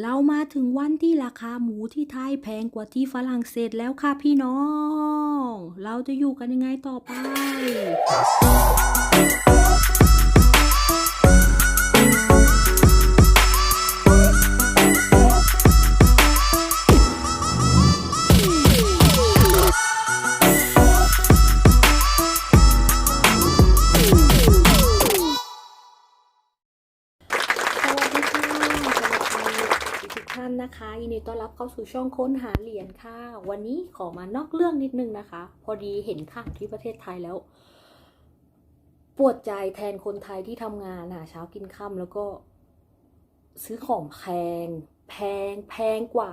เรามาถึงวันที่ราคาหมูที่ไทยแพงกว่าที่ฝรั่งเศสแล้วค่ะพี่น้อง เราจะอยู่กันยังไงต่อไป ทุกท่านนะคะยินดีต้อนรับเข้าสู่ช่องค้นหาเหรียญค่ะ วันนี้ขอมานอกเรื่องนิดนึงนะคะ พอดีเห็นข่าวที่ประเทศไทยแล้ว ปวดใจแทนคนไทยที่ทำงานหาเช้ากินค่ำแล้วก็ ซื้อของแพง แพง แพงกว่า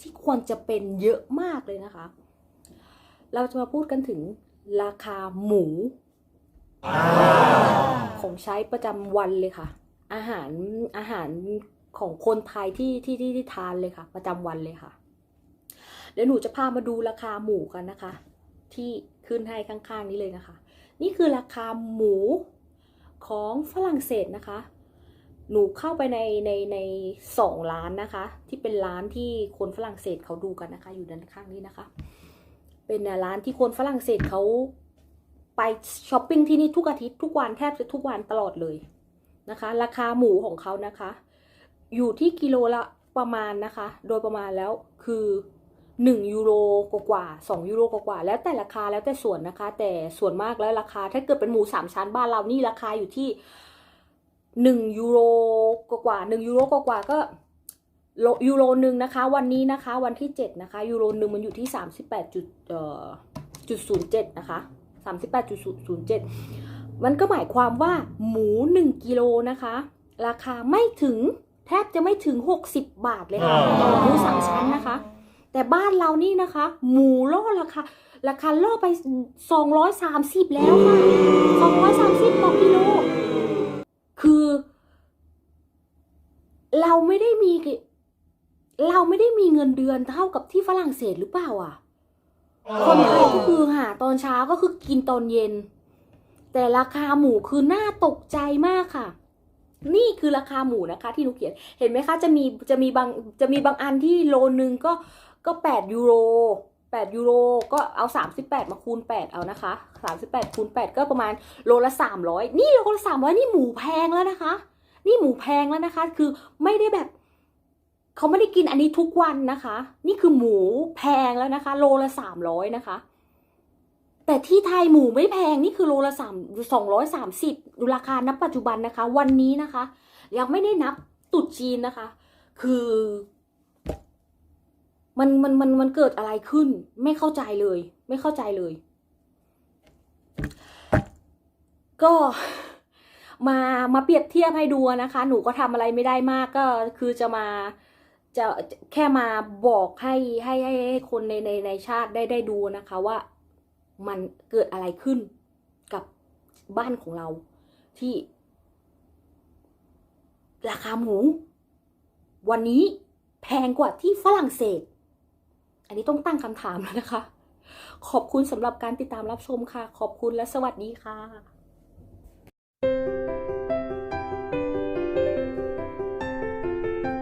ที่ควรจะเป็นเยอะมากเลยนะคะ เราจะมาพูดกันถึงราคาหมู ของใช้ประจำวันเลยค่ะ อาหารอาหาร ของคนไทยที่ที่ที่ที่ทานเลยค่ะ ประจำวันเลยค่ะ เดี๋ยวหนูจะพามาดูราคาหมูกันนะคะ ที่ขึ้นให้ข้างๆนี้เลยนะคะ นี่คือราคาหมูของฝรั่งเศสนะคะ หนูเข้าไปในในในสองร้านนะคะ ที่เป็นร้านที่คนฝรั่งเศสเขาดูกันนะคะ อยู่ด้านข้างนี้นะคะ เป็นร้านที่คนฝรั่งเศสเขาไปช้อปปิ้งที่นี่ทุกอาทิตย์ทุกวันแทบจะทุกวันตลอดเลยนะคะ ราคาหมูของเขานะคะ อยู่ที่กิโลละประมาณนะคะ โดยประมาณแล้วคือ 1 ยูโรกว่าๆ2ยูโรกว่าๆแล้วแต่ราคาแล้วแต่ส่วนนะคะ แต่ส่วนมากแล้วราคาถ้าเกิดเป็นหมูสามชั้นบ้านเรานี่ราคาอยู่ที่ 1 ยูโรกว่าๆ1ยูโรกว่าๆก็ยูโรหนึ่งนะคะ วันนี้นะคะ วันที่ 7 นะคะ ยูโรหนึ่งมันอยู่ที่ 38จุดเอ่อจุดศูนย์เจ็ดนะคะ38.07มันก็หมายความว่าหมู1กิโลนะคะ ราคาไม่ถึง แทบจะไม่ถึง 60 บาทเลยค่ะต่อหมูสามชั้นนะคะ แต่บ้านเรานี่นะคะ หมูโลราคาราคาโลไป 230 แล้วค่ะ 230ต่อกิโล คือ เราไม่ได้มี เราไม่ได้มีเงินเดือนเท่ากับที่ฝรั่งเศสหรือเปล่าอะ คนไทยก็คือหาตอนเช้าก็คือกินตอนเย็น แต่ราคาหมูคือน่าตกใจมากค่ะ นี่คือราคาหมูนะคะที่หนูเขียน เห็นไหมคะจะมีจะมีบางจะมีบางอันที่โลนึงก็ก็แปดยูโรแปดยูโรก็เอาสามาคูณแปดเอานะคะสามสิบแปดคูณแปดก็ประมาณโลละสามร้อยนี่โลละสามร้อยนี่หมูแพงแล้วนะคะ นี่หมูแพงแล้วนะคะ คือไม่ได้แบบเขาไม่ได้กินอันนี้ทุกวันนะคะ นี่คือหมูแพงแล้วนะคะ โลละสามร้อยนะคะ แต่ที่ไทยหมูไม่แพงนี่คือโลละสามสองร้อยสามสิบราคาณปัจจุบันนะคะ วันนี้นะคะ ยังไม่ได้นับตุดจีนนะคะ คือ มันมันมันมันเกิดอะไรขึ้น ไม่เข้าใจเลย ไม่เข้าใจเลย ก็มามาเปรียบเทียบให้ดูนะคะ หนูก็ทำอะไรไม่ได้มากก็คือจะมาจะแค่มาบอกให้ให้ให้ให้คนในในในชาติได้ได้ดูนะคะว่า มันเกิดอะไรขึ้นกับบ้านของเราที่ ราคาหมู วันนี้แพงกว่าที่ฝรั่งเศส อันนี้ต้องตั้งคำถามแล้วนะคะ ขอบคุณสำหรับการติดตามรับชมค่ะ ขอบคุณและสวัสดีค่ะ